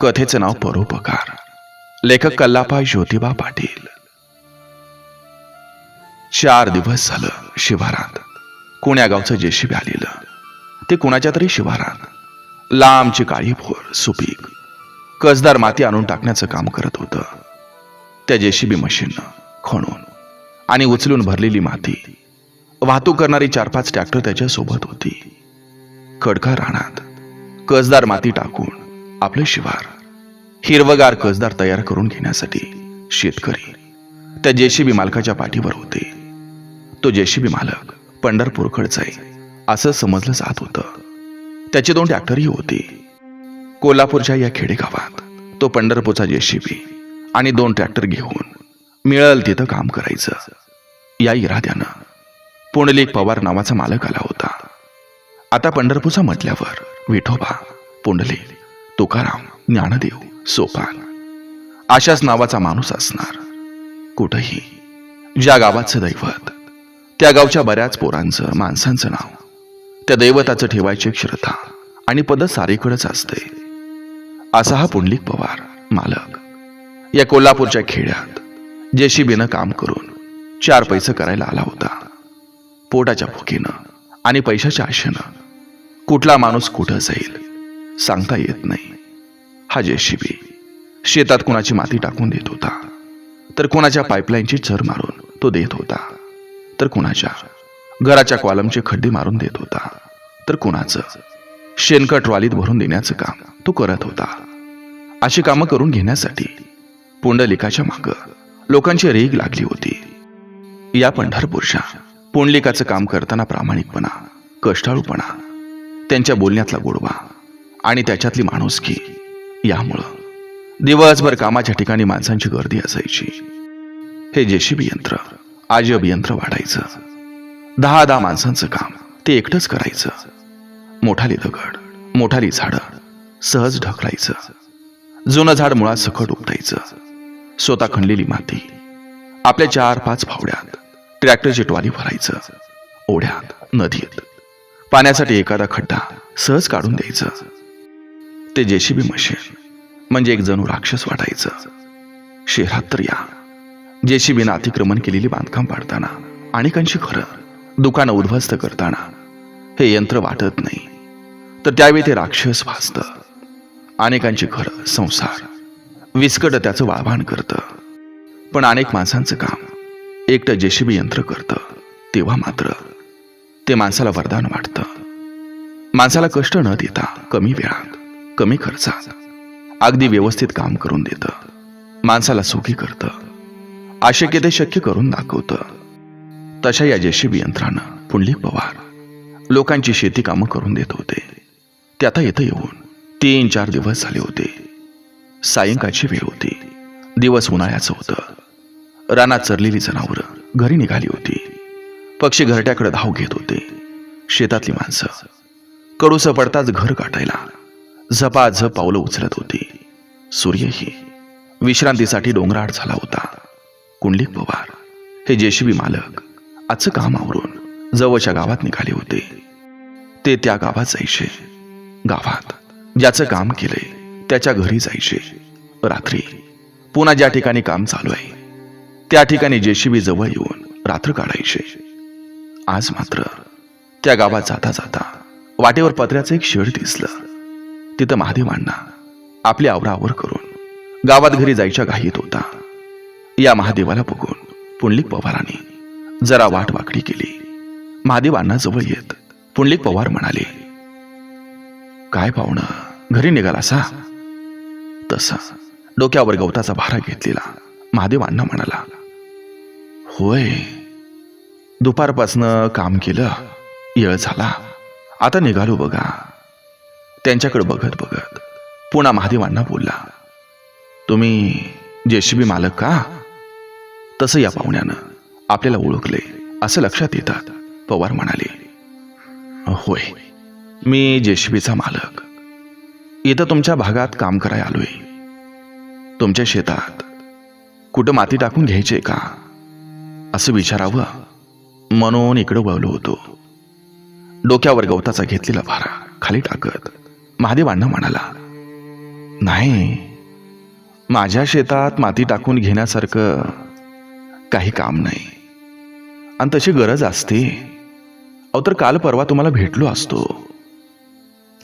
कथेचं नाव परोपकार. लेखक कल्लापा ज्योतिबा पाटील. चार दिवस झालं शिवारात. कोण्या गावचं जेशीबी आलेलं. ते कुणाच्या तरी शिवारात. लांबची काळी भोर सुपीक. कसदार माती आणून टाकण्याचं काम करत होतं. त्या जेशीबी मशीननं खणून आणि उचलून भरलेली माती. वाहतूक करणारी चार पाच ट्रॅक्टर त्याच्या सोबत होती. खडका राहण्यात कसदार माती टाकून आपलं शिवार हिरवगार कसदार तयार करून घेण्यासाठी शेतकरी. त्या जेसीबी मालकाच्या पाठीवर होते. तो जेसीबी मालक पंढरपूरकडचा आहे असं समजलं जात होतं. त्याचे दोन ट्रॅक्टरही होते. कोल्हापूरच्या या खेडेगावात तो पंढरपूरचा जेसीबी आणि दोन ट्रॅक्टर घेऊन मिळल तिथं काम करायचं. या इराद्यानं पुंडलिक पवार नावाचा मालक आला होता. आता पंढरपूरचा म्हटल्यावर विठोबा पुंडलिक तुकाराम ज्ञानदेव सोपान अशाच नावाचा माणूस असणार. कुठंही ज्या गावाचं दैवत त्या गावच्या बऱ्याच पोरांचं माणसांचं नाव त्या दैवताचं ठेवायची श्रद्धा आणि पद सारीकडेच असते. असा हा पुंडलिक पवार मालक या कोल्हापूरच्या खेड्यात जेशीबीनं काम करून चार पैसे करायला आला होता. पोटाच्या भुकीनं आणि पैशाच्या आशेनं कुठला माणूस कुठं जाईल? सांगता येत नाही. हा जेसीबी शेतात कुणाची माती टाकून देत होता. तर कोणाच्या पाईपलाईनची चर मारून तो देत होता. तर कुणाच्या घराच्या कॉलमचे खड्डे मारून देत होता. तर कुणाचं शेणखत ट्रॉलीत भरून देण्याचं काम तो करत होता. अशी कामं करून घेण्यासाठी पुंडलिकाच्या माग लोकांची रेग लागली होती. या पंढरपूरच्या पुंडलिकाचं काम करताना प्रामाणिकपणा कष्टाळूपणा त्यांच्या बोलण्यातला गोडवा आणि त्याच्यातली माणुसकी. यामुळं दिवसभर कामाच्या ठिकाणी माणसांची गर्दी असायची. हे जेसीबी यंत्र आजब यंत्र वाढायचं. दहा दहा माणसांचं काम ते एकटंच करायचं. मोठाली दगड मोठाली झाडं सहज ढकलायचं. जुनं झाड मुळात सकट उपटायचं. स्वतः खणलेली माती आपल्या चार पाच फावड्यात ट्रॅक्टरची ट्वाली भरायचं. ओढ्यात नदीत पाण्यासाठी एखादा खड्डा सहज काढून द्यायचं. ते जेसीबी मशीन म्हणजे एक जणू राक्षस वाटायचं. शहरात तर या. जेसीबीनं अतिक्रमण केलेली बांधकाम पाडताना अनेकांची खरं दुकानं उद्ध्वस्त करताना हे यंत्र वाटत नाही. तर त्यावेळी ते राक्षस भासतं. अनेकांची घरं संसार विस्कट त्याचं वाळवाण करतं. पण अनेक माणसांचं काम एकटं जेसीबी यंत्र करतं तेव्हा मात्र ते माणसाला वरदान वाटतं. माणसाला कष्ट न देता कमी वेळात कमी खर्चात. अगदी व्यवस्थित काम करून देतं. माणसाला सुखी करतं. आशक्य ते शक्य करून दाखवतं. तशा या जेसीबी यंत्रानं पुंडलिक पवार लोकांची शेती कामं करून देत होते. ते आता येतं येऊन तीन चार दिवस झाले होते. सायंकाळची वेळ होती. दिवस उन्हाळ्याचं होतं. रानात चरलेली जनावरं घरी निघाली होती. पक्षी घरट्याकडे धाव घेत होते. शेतातली माणसं. कडूस पडताच घर गाठायला झपाझप पावलं उचलत होती. सूर्यही विश्रांतीसाठी डोंगराळ झाला होता. कुंडलिक पवार हे जेसीबी मालक आजचं काम आवरून जवळच्या गावात निघाले होते. ते त्या गावात जायचे. गावात ज्याचं काम केलंय त्याच्या घरी जायचे. रात्री पुन्हा ज्या ठिकाणी काम चालू आहे त्या ठिकाणी जेसीबी जवळ येऊन रात्र काढायचे. आज मात्र त्या गावात जाता जाता वाटेवर पत्र्याचं एक शेड दिसलं. तिथं महादेवांना आपली आवरावर करून. गावात घरी जायच्या घाईत होता. या महादेवाला बघून पुंडलिक पवारांनी जरा वाट वाकडी केली. महादेवांना जवळ येत पुंडलिक पवार म्हणाले काय पाहुणं? घरी निघाला सा तसा डोक्यावर गवताचा भारा घेतलेला महादेवांना म्हणाला होय. दुपारपासनं काम केलं येळ झाला. आता निघालो बघा. त्यांच्याकडे बघत बघत पुन्हा महादेवांना बोलला तुम्ही जेसीबी मालक का? तसं या पाहुण्यानं आपल्याला ओळखले असं लक्षात येतात पवार म्हणाले. होय मी जेसीबीचा मालक. इथं तुमच्या भागात काम करायला आलोय. तुमच्या शेतात कुठं माती टाकून घ्यायचे का? असं विचारावं म्हणून इकडं वळलो होतो. डोक्यावर गवताचा घेतलेला भारा खाली टाकत महादेवांना म्हणाला नाही माझ्या शेतात माती टाकून घेण्यासारखं काही काम नाही. आणि तशी गरज असते. अहो तर काल परवा तुम्हाला भेटलो असतो.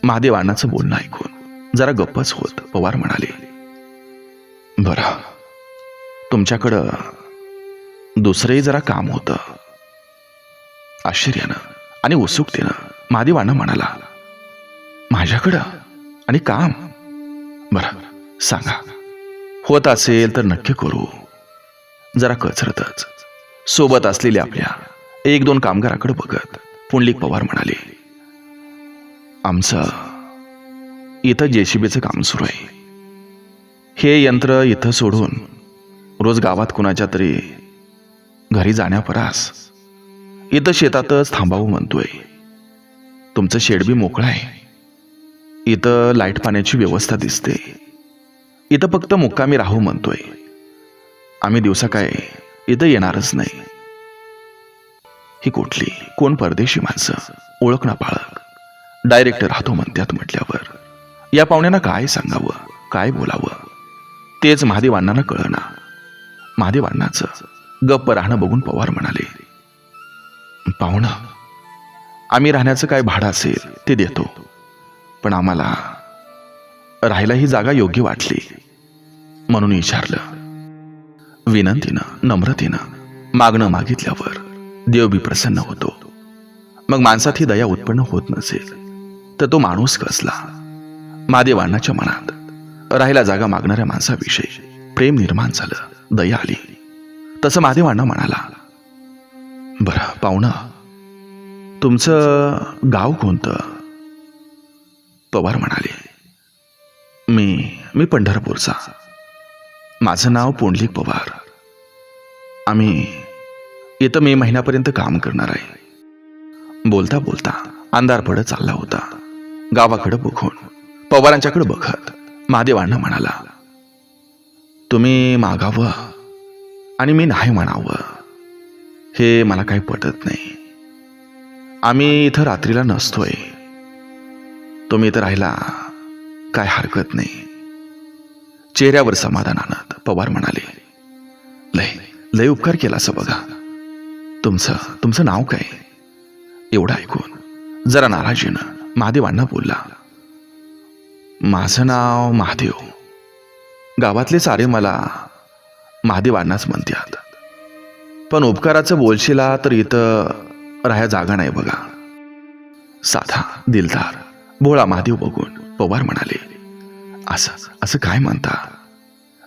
महादेव बोलणं ऐकून जरा गप्पच होत पवार म्हणाले बरं तुमच्याकडं दुसरंही जरा काम होतं. आश्चर्यानं आणि उत्सुकतेनं महादेव म्हणाला माझ्याकडं? आणि काम? बरं सांगा. होत असेल तर नक्की करू. जरा कचरतच. सोबत असलेल्या आपल्या एक दोन कामगाराकडे बघत पुंडलिक पवार म्हणाले आमचं इथं जेसीबीचं काम सुरू आहे. हे यंत्र इथं सोडून रोज गावात कुणाच्या तरी घरी जाण्यापरास इथं शेतातच थांबावं म्हणतोय. तुमचं शेड बी मोकळं आहे. इथं लाइट पाण्याची व्यवस्था दिसते. इथं फक्त मुक्कामी राहू म्हणतोय. आम्ही दिवसा काय इथं येणारच नाही. ही कुठली? कोण परदेशी माणसं? ओळख ना बाळक. डायरेक्ट राहतो म्हणत्यात म्हटल्यावर. या पाहुण्यांना काय सांगावं? काय बोलावं? तेच महादेवांना कळना. महादेवांनाच गप्प राहणं बघून पवार म्हणाले पाहुणं आम्ही राहण्याचं काय भाडं असेल ते देतो. पण आम्हाला राहायला ही जागा योग्य वाटली म्हणून विचारलं. विनंतीनं नम्रतेनं मागणं मागितल्यावर देव बी प्रसन्न होतो. मग माणसात ही दया उत्पन्न होत नसेल तर तो माणूस कसला? महादेवांनाच्या मनात राहायला जागा मागणाऱ्या माणसाविषयी प्रेम निर्माण झालं दया आली. तसं महादेवांना म्हणाला बरं पाहुणं तुमचं गाव कोणतं? पवार म्हणाले मी मी पंढरपूरचा. माझं नाव पोंडलिक पवार. आम्ही येतं मे महिन्यापर्यंत काम करणार आहे. बोलता बोलता अंधार पडत चालला होता. गावाकडे बघून पवारांच्याकडे बघत महादेवांना म्हणाला तुम्ही मागावं आणि मी नाही म्हणावं. हे मला काही पटत नाही. आम्ही इथं रात्रीला नसतोय. तुम्ही इथं राहिला काय हरकत नाही. चेहऱ्यावर समाधान आणत पवार म्हणाले लय लय उपकार केला असं बघा. तुमचं तुमचं नाव काय? एवढं ऐकून जरा नाराजीनं महादेवांना बोलला माझं नाव महादेव. गावातले सारे मला महादेवांनाच म्हणतात. पण उपकाराचं बोलशिला तर इथं राहायला जागा नाही बघा. साधा दिलदार भोळा महादेव बघून पवार म्हणाले असं असं काय म्हणता?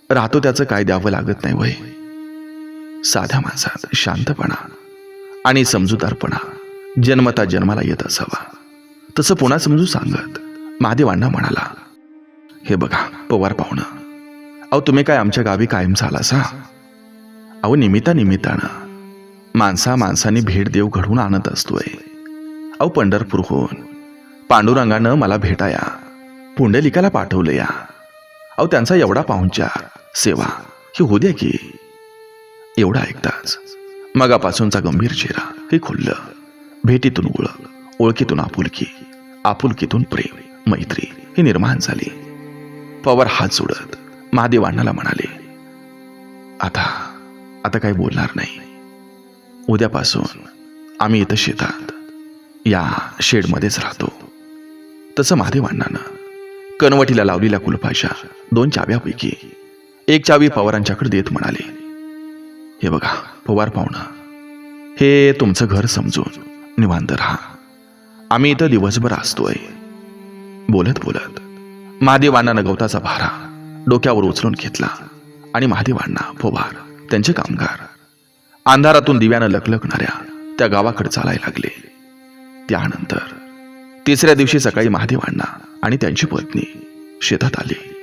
राहतो त्याचं काय द्यावं लागत नाही वय. साध्या माणसात शांतपणा आणि समजूतारपणा जन्मता जन्माला येत असावा. तसं पुन्हा समजू सांगत महादेवांना म्हणाला हे बघा पवार पाहुणं अहो तुम्ही काय आमच्या गावी कायम झाला सा अहो निमित्ता निमित्तानं माणसा माणसाने भेट देव घडवून आणत असतोय. अहो पंढरपूरहून पांडुरंगानं मला भेटाया. पुंडलिकाला पाठवलं या अहो त्यांचा एवढा पाहुणचार सेवा ही होऊ द्या की. एवढा ऐकताच मगापासूनचा गंभीर चेहरा हे खुललं. भेटीतून ओळख ओळखीतून आपुलकी आपुलकीतून प्रेम मैत्री ही निर्माण झाली. पवार हात जोडत महादेव अण्णाला म्हणाले आता आता काही बोलणार नाही. उद्यापासून आम्ही इथं शेतात या शेडमध्येच राहतो. तसं महादेवांना कनवटीला लावलेल्या कुलपाशा दोन चाव्यापैकी एक चावी पवारांच्याकडे देत म्हणाले हे बघा पवार पाहुणं हे तुमचं घर समजून निवांत राहा. आम्ही इथं दिवसभर असतोय. बोलत बोलत महादेवांना गवताचा भारा डोक्यावर उचलून घेतला आणि महादेवांना पवार त्यांचे कामगार अंधारातून दिव्यानं लकलकणाऱ्या त्या गावाकडे चालायला लागले. त्यानंतर तिसऱ्या दिवशी सकाळी महादेवांना आणि त्यांची पत्नी शेतात आली.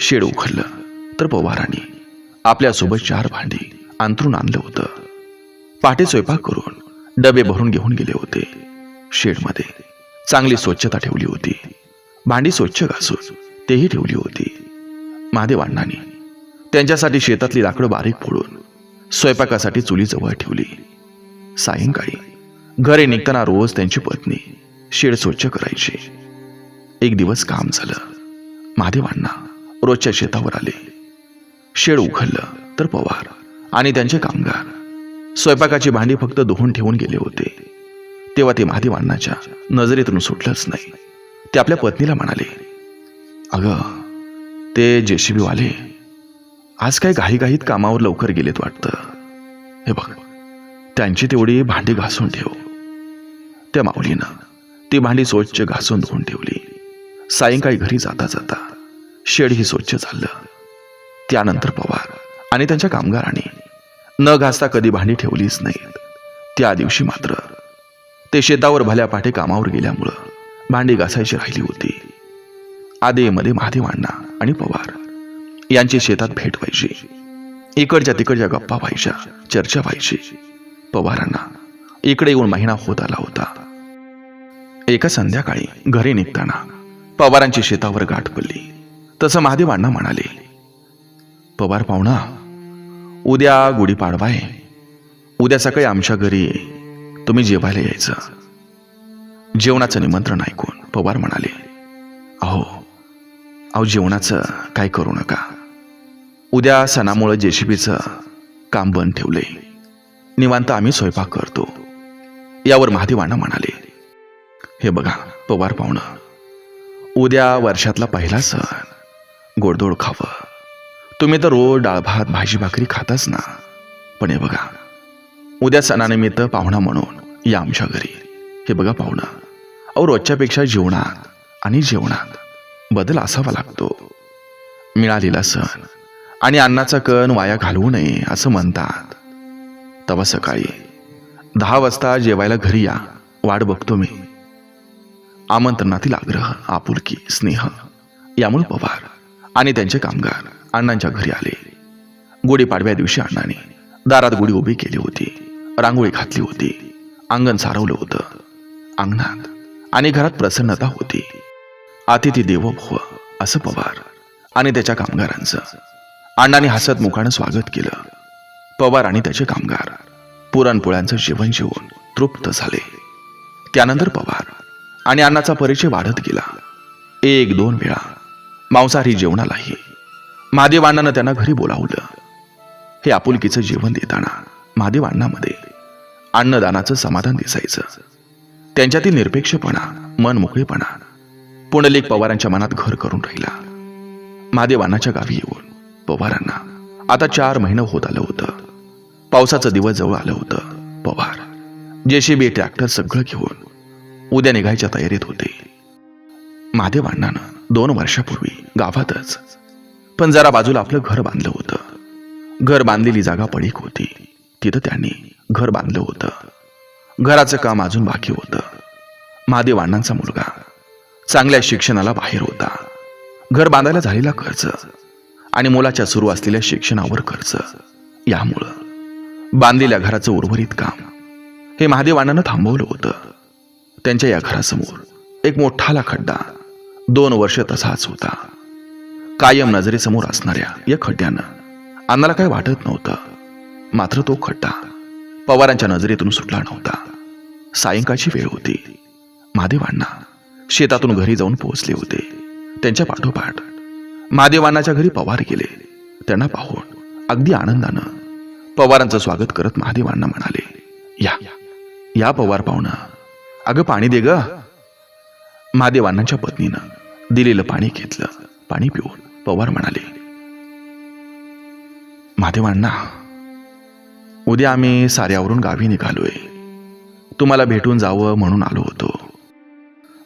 शेड उखडलं तर पवारांनी आपल्यासोबत चार भांडी अंतरून आणलं होतं. पाठी स्वयंपाक करून डबे भरून घेऊन गेले होते. शेडमध्ये चांगली स्वच्छता ठेवली होती. भांडी स्वच्छ घासून तेही ठेवली होती. महादेव अण्णांनी त्यांच्यासाठी शेतातली लाकडं बारीक फोडून स्वयंपाकासाठी चुलीजवळ ठेवली. सायंकाळी घरी निघताना रोज त्यांची पत्नी शेड स्वच्छ करायची. एक दिवस काम झालं. महादेवांना रोजच्या शेतावर आले. शेड उखललं तर पवार आणि त्यांचे कामगार. स्वयंपाकाची भांडी फक्त धुवून ठेवून गेले होते. तेव्हा ते महादेवांनाच्या नजरेतून सुटलंच नाही. ते आपल्या पत्नीला म्हणाले अगं ते जेसीबीवाले आज काय घाईघाईत कामावर लवकर गेलेत वाटतं. हे बघ त्यांची तेवढी भांडी घासून ठेव. त्या माऊलीनं ती भांडी स्वच्छ घासून धुवून ठेवली. सायंकाळी घरी जाता जाता शेडही स्वच्छ झालं. त्यानंतर पवार आणि त्यांच्या कामगारांनी न घासता कधी भांडी ठेवलीच नाहीत. त्या दिवशी मात्र ते शेतावर भल्या पाठे कामावर गेल्यामुळं भांडी घासायची राहिली होती. आदेमध्ये महादेवांना आणि पवार यांची शेतात भेट व्हायची. इकडच्या तिकडच्या गप्पा व्हायच्या चर्चा व्हायची. पवारांना इकडे येऊन महिना होत आला होता. एका संध्याकाळी घरी निघताना पवारांची शेतावर गाठ पडली. तसं महादेवांना म्हणाले पवार पाहुणा उद्या गुढीपाडवा आहे उद्या सकाळी आमच्या घरी तुम्ही जेवायला यायचं. जेवणाचं निमंत्रण ऐकून पवार म्हणाले अहो अहो जेवणाचं काय करू नका. उद्या सणामुळं जेसीबीचं काम बंद ठेवले निवांत आम्ही स्वयंपाक करतो. यावर महादेवांना म्हणाले हे बघा पवार पाहुणं. उद्या वर्षातला पहिला सण. गोडधोड खावं. तुम्ही तर रोज डाळ भात भाजी भाकरी खाताच ना. पण हे बघा उद्या सणानिमित्त पाहुणा म्हणून या आमच्या घरी. हे बघा पाहुणा अहो रोजच्यापेक्षा जेवणात आणि जेवणात बदल असावा लागतो. मिळालेला सण आणि अन्नाचा कण वाया घालवू नये असं म्हणतात. तवा सकाळी दहा वाजता जेवायला घरी या वाट बघतो मी. आमंत्रणातील आग्रह आपुलकी स्नेह यामुळे पवार आणि त्यांचे कामगार अण्णांच्या घरी आले. गुढीपाडव्या दिवशी अण्णाने दारात गुढी उभी केली होती रांगोळी घातली होती अंगण सारवलं होतं. अंगणात आणि घरात प्रसन्नता होती. अतिथी देव भव असं पवार आणि त्याच्या कामगारांचं. अण्णाने हसत मुखानं स्वागत केलं. पवार आणि त्याचे कामगार पुरणपोळ्यांचं जेवण जेवून तृप्त झाले. त्यानंतर पवार आणि अण्णाचा परिचय वाढत गेला. एक दोन वेळा मांसाहारी जेवणालाही महादेवांनानं त्यांना घरी बोलावलं. हे आपुलकीचं जेवण देताना महादेव अण्णामध्ये अन्नदानाचं समाधान दिसायचं. त्यांच्यातील निरपेक्षपणा मन मोकळेपणा पुंडलिक पवारांच्या मनात घर करून राहिला. महादेव अण्णाच्या गावी येऊन पवारांना आता चार महिने होत आलं होतं. पावसाचं दिवस जवळ आलं होतं. पवार जेसीबी ट्रॅक्टर सगळं घेऊन उद्या निघायच्या तयारीत होते. महादेवांनानं दोन वर्षापूर्वी गावातच पण जरा बाजूला आपलं घर बांधलं होतं. घर बांधलेली जागा पडीक होती. तिथं त्यांनी घर बांधलं होतं. घराचं काम अजून बाकी होतं. महादेव अण्णांचा मुलगा चांगल्या शिक्षणाला बाहेर होता. घर बांधायला झालेला खर्च आणि मुलाच्या सुरू असलेल्या शिक्षणावर खर्च यामुळं बांधलेल्या घराचं उर्वरित काम हे महादेव अण्णानं थांबवलं होतं. त्यांच्या या घरासमोर एक मोठाला खड्डा. दोन वर्ष तसाच होता. कायम नजरेसमोर असणाऱ्या या खड्ड्यानं अण्णाला काय वाटत नव्हतं. मात्र तो खड्डा पवारांच्या नजरेतून सुटला नव्हता. सायंकाळची वेळ होती. महादेवांना शेतातून घरी जाऊन पोहोचले होते. त्यांच्या पाठोपाठ महादेवांनाच्या घरी पवार गेले. त्यांना पाहून अगदी आनंदानं पवारांचं स्वागत करत महादेवांना म्हणाले या या पवार पाहुणं अगं पाणी दे ग. महादेवांच्या पत्नीनं दिलेलं पाणी घेतलं. पाणी पिऊन पवार म्हणाले महादेवांना उद्या आम्ही साऱ्यावरून गावी निघालोय. तुम्हाला भेटून जावं म्हणून आलो होतो.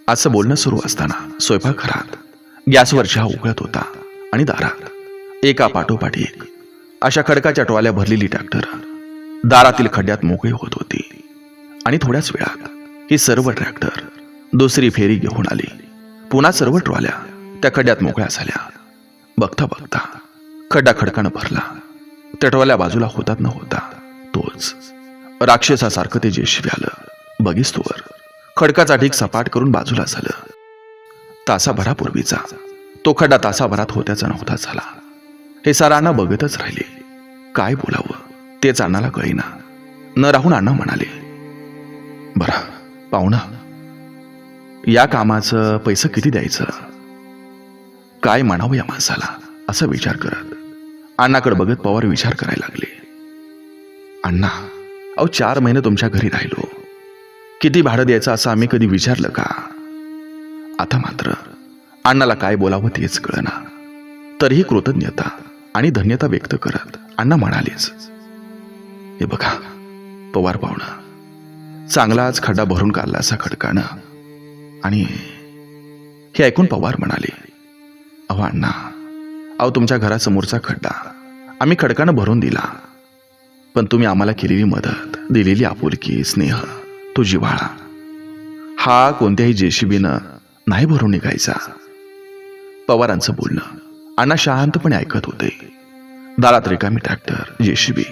असं बोलणं सुरू असताना स्वयंपाकघरात गॅसवर चहा उकळत होता आणि दारात एका पाठोपाठी एक अशा खडकाच्या टोवाल्या भरलेली ट्रॅक्टर दारातील खड्ड्यात मोकळी होत होती. आणि थोड्याच वेळात ही सर्व ट्रॅक्टर दुसरी फेरी घेऊन आली. पुन्हा सर्व ट्रॉल्या त्या खड्ड्यात मोकळ्या झाल्या. बघता बघता खड्डा खडकानं भरला. त्या ट्रॉल्या बाजूला होतात न होता तोच राक्षसासारखं ते जेशवी आलं. बघिस्तोवर खडकाचा ढीक सपाट करून बाजूला झालं. तासाभरापूर्वीचा तो खड्डा तासाभरात होत्याचा नव्हता झाला. हे सारा बघतच राहिले. काय बोलावं? तेच अण्णाला कळेना. न राहून अण्णा म्हणाले बरं पाहुणा या कामाचं पैसे किती द्यायचं? काय म्हणावं या माणसाला? असा विचार करत अण्णाकडे बघत पवार विचार करायला लागले. अण्णा अहो चार महिने तुमच्या घरी राहिलो. किती भाडं द्यायचं असं आम्ही कधी विचारलं का? आता मात्र अण्णाला काय बोलावं तेच कळना. तरीही कृतज्ञता आणि धन्यता व्यक्त करत अण्णा म्हणालेच हे बघा पवार पाहुणा चांगलाच खड्डा भरून काढला असा खडकानं. आणि हे ऐकून पवार म्हणाले अहो अण्णा अहो तुमच्या घरासमोरचा खड्डा आम्ही खडकानं भरून दिला. पण तुम्ही आम्हाला केलेली मदत दिलेली आपुलकी स्नेह तो जिव्हाळा हा कोणत्याही जेशीबीनं नाही भरून निघायचा. पवारांचं बोलणं अण्णा शांतपणे ऐकत होते. दारात रिकामी ट्रॅक्टर जेशीबी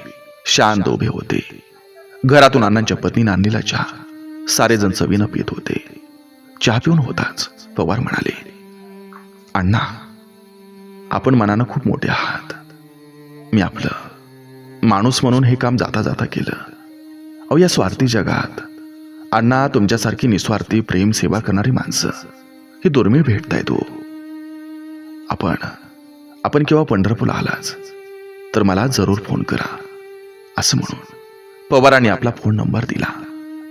शांत उभे होते. घरातून अण्णांच्या पत्नीने आणलेला चहा सारेजण चवीनं पित होते. चहा पिऊन होताच पवार म्हणाले अण्णा आपण मनानं खूप मोठे आहात. मी आपलं माणूस म्हणून हे काम जाता जाता केलं. अहो या स्वार्थी जगात अण्णा तुमच्यासारखी निस्वार्थी प्रेम सेवा करणारी माणसं ही दुर्मिळ भेटतायत हो. आपण आपण केव्हा पंढरपूरला आलाच तर मला जरूर फोन करा असं म्हणून. पवारांनी आपला फोन नंबर दिला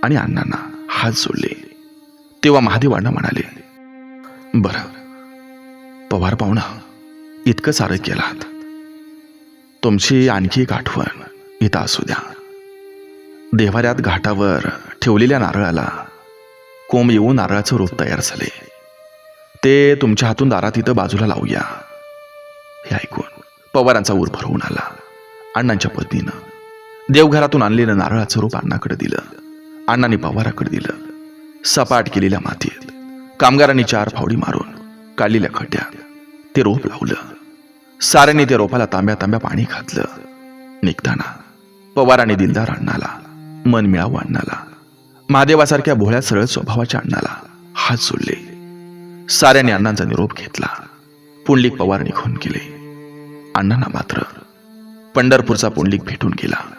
आणि अण्णांना हात जोडले. तेव्हा महादेवांना म्हणाले बरं पवार पाहुणा इतकं सारं केलात. तुमची आणखी एक आठवण इथं असू द्या. देवाऱ्यात घाटावर ठेवलेल्या नारळाला कोंब येऊन नारळाचं रोप तयार झाले. ते तुमच्या हातून दारात इथं बाजूला लावूया. हे ऐकून पवारांचा ऊर भरवून आला. अण्णांच्या पत्नीनं देवघरातून आणलेलं नारळाचं रूप अण्णाकडे दिलं. अण्णांनी पवाराकडे दिलं. सपाट केलेल्या मातीत कामगारांनी चार फावडी मारून काढलेल्या खड्ड्यात ते रोप लावलं. साऱ्यांनी ते रोपाला तांब्या तांब्या पाणी घातलं. निघताना पवाराने दिलदार अण्णाला मन मिळावं अण्णाला. महादेवासारख्या भोळ्या सरळ स्वभावाच्या अण्णाला हात सोडले साऱ्यांनी अण्णांचा निरोप घेतला. पुंडलिक पवार निघून गेले. अण्णांना मात्र पंढरपूरचा पुंडलिक भेटून गेला.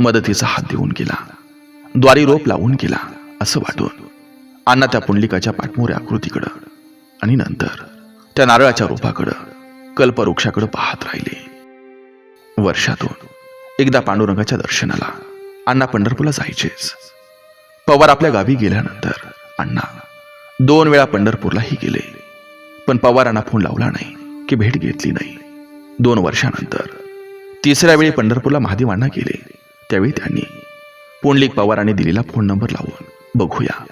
मदतीचा हात देऊन गेला. द्वारी रोप लावून गेला असं वाटून. अण्णा त्या पुंडलिकाच्या पाठमोऱ्या आकृतीकडं आणि नंतर त्या नारळाच्या रोपाकडं कल्पवृक्षाकडं पाहत राहिले. वर्षातून एकदा पांडुरंगाच्या दर्शनाला अण्णा पंढरपूरला जायचेच. पवार आपल्या गावी गेल्यानंतर अण्णा दोन वेळा पंढरपूरलाही गेले. पण पवारांना फोन लावला नाही की भेट घेतली नाही. दोन वर्षानंतर तिसऱ्या वेळी पंढरपूरला महादेवांना गेले. त्यावेळी त्यांनी पुंडलिक पवारांनी दिलेला फोन नंबर लावून बघूया.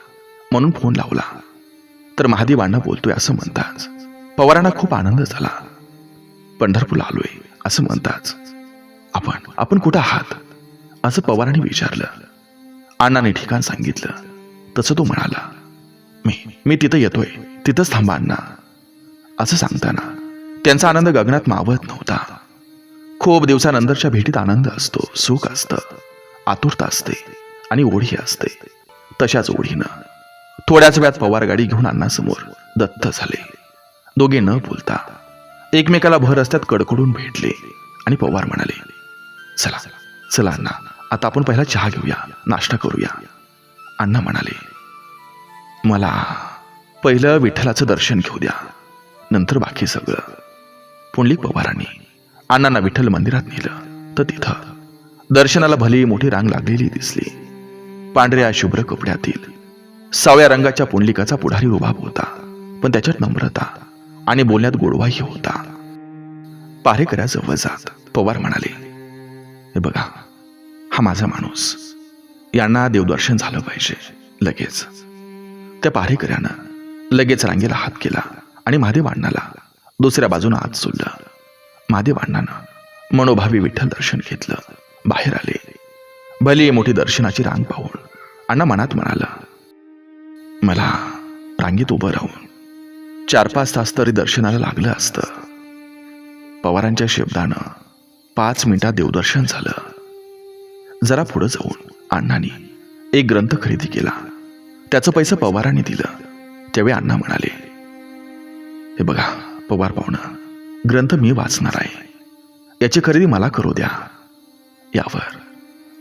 म्हणून फोन लावला. तर महादेवांना बोलतोय असं म्हणताच पवारांना खूप आनंद झाला. पंढरपूरला आलोय असं म्हणताच आपण आपण कुठं आहात? असं पवारांनी विचारलं. अण्णाने ठिकाण सांगितलं. तसं तो म्हणाला मी मी तिथं येतोय. तिथंच थांबा अण्णा. असं सांगताना त्यांचा आनंद गगनात मावत नव्हता. खूप दिवसानंतरच्या भेटीत आनंद असतो सुख असतं आतुरता असते आणि ओढी असते. तशाच ओढीनं थोड्याच वेळात पवार गाडी घेऊन अण्णासमोर दत्त झाले. दोघे न बोलता एकमेकाला भर रस्त्यात कडकडून भेटले आणि पवार म्हणाले चला चला अण्णा आता आपण पहिला चहा घेऊया नाश्ता करूया. अण्णा म्हणाले मला पहिलं विठ्ठलाचं दर्शन घेऊ द्या नंतर बाकी सगळं. पुंडलिक पवारांनी अण्णांना विठ्ठल मंदिरात नेलं. तर तिथं दर्शनाला भली मोठी रांग लागलेली दिसली. पांढऱ्या शुभ्र कपड्यातील सावळ्या रंगाच्या पुंडलिकाचा पुढारी उभा होता. पण त्याच्यात नम्रता आणि बोलण्यात गोडवाही होता. पारेकऱ्याजवळ जात पवार म्हणाले हे बघा हा माझा माणूस. यांना देवदर्शन झालं पाहिजे लगेच. त्या पारेकऱ्यानं लगेच रांगेला हात केला आणि महादेव अण्णाला दुसऱ्या बाजूनं आत सोडलं महादेव अण्णानं मनोभावी विठ्ठल दर्शन घेतलं. बाहेर आले. भली मोठी दर्शनाची रांग पाहून अण्णा मनात म्हणाला मला रांगेत उभं राहून चार पाच तास तरी दर्शनाला लागलं असतं. पवारांच्या शब्दानं पाच मिनिटात देवदर्शन झालं. जरा पुढं जाऊन अण्णांनी एक ग्रंथ खरेदी केला. त्याचं पैसा पवारांनी दिलं. त्यावेळी अण्णा म्हणाले हे बघा पवार पाहुणं ग्रंथ मी वाचणार आहे. याची खरेदी मला करू द्या. यावर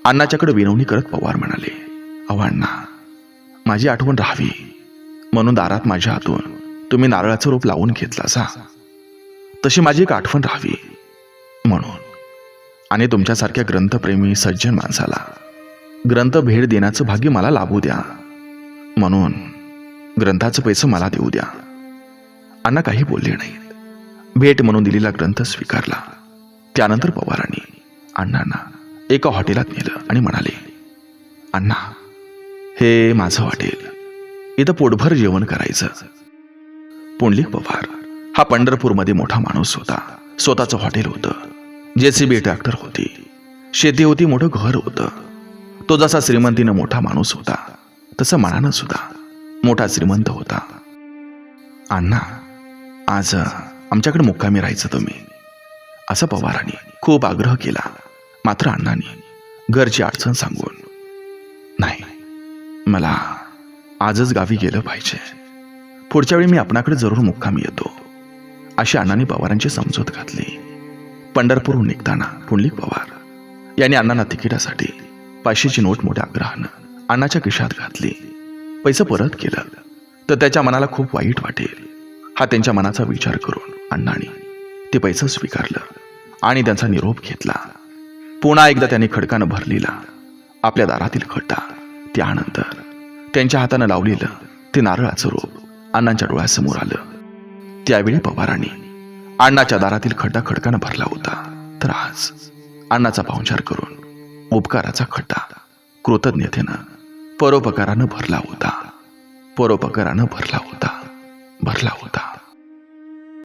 अण्णाच्याकडे विनवणी करत पवार म्हणाले अहो अण्णा माझी आठवण राहावी. म्हणून दारात माझ्या हातून तुम्ही नारळाचं रोप लावून घेतला सा तशी माझी एक आठवण राहावी. म्हणून आणि तुमच्यासारख्या ग्रंथप्रेमी सज्जन माणसाला ग्रंथ भेट देण्याचं भाग्य मला लाभू द्या. म्हणून ग्रंथाचं पैसे मला देऊ द्या. अण्णा काही बोलले नाही भेट म्हणून दिलेला ग्रंथ स्वीकारला. त्यानंतर पवारांनी अण्णांना एका हॉटेलात नेलं आणि म्हणाले अण्णा हे माझं हॉटेल. इथं पोटभर जेवण करायचं. पुंडलिक पवार हा पंढरपूरमध्ये मोठा माणूस होता. स्वतःचं हॉटेल होतं. जेसीबी ट्रॅक्टर होती. शेती होती मोठं घर होतं. तो जसा श्रीमंतीनं मोठा माणूस होता तसं मनानं सुद्धा मोठा श्रीमंत होता. अण्णा आज आमच्याकडे मुक्कामी राहायचं तुम्ही. असं पवारांनी खूप आग्रह केला. मात्र अण्णांनी घरची अडचण सांगून नाही मला आजच गावी गेलं पाहिजे. पुढच्या वेळी मी आपणाकडे जरूर मुक्कामी येतो. अशी अण्णांनी पवारांची समजूत घातली. पंढरपूरहून निघताना पुंडलिक पवार यांनी अण्णांना तिकिटासाठी पाचशेची नोट मोठ्या आग्रहानं अण्णाच्या खिशात घातली. पैसे परत केलं तर त्याच्या मनाला खूप वाईट वाटेल. हा त्यांच्या मनाचा विचार करून अण्णांनी ते पैसे स्वीकारलं आणि त्यांचा निरोप घेतला. पुन्हा एकदा त्यांनी खडकानं भरलेला आपल्या दारातील खड्डा त्यानंतर त्यांच्या हातानं लावलेलं ते नारळाचं रोप अण्णांच्या डोळ्यासमोर आलं. त्यावेळी पवारांनी अण्णाच्या दारातील खड्डा खडकानं भरला होता. तर आज अण्णाचा पाहुणचार करून उपकाराचा खड्डा कृतज्ञतेनं परोपकारानं भरला होता. परोपकारानं भरला होता. भरला होता.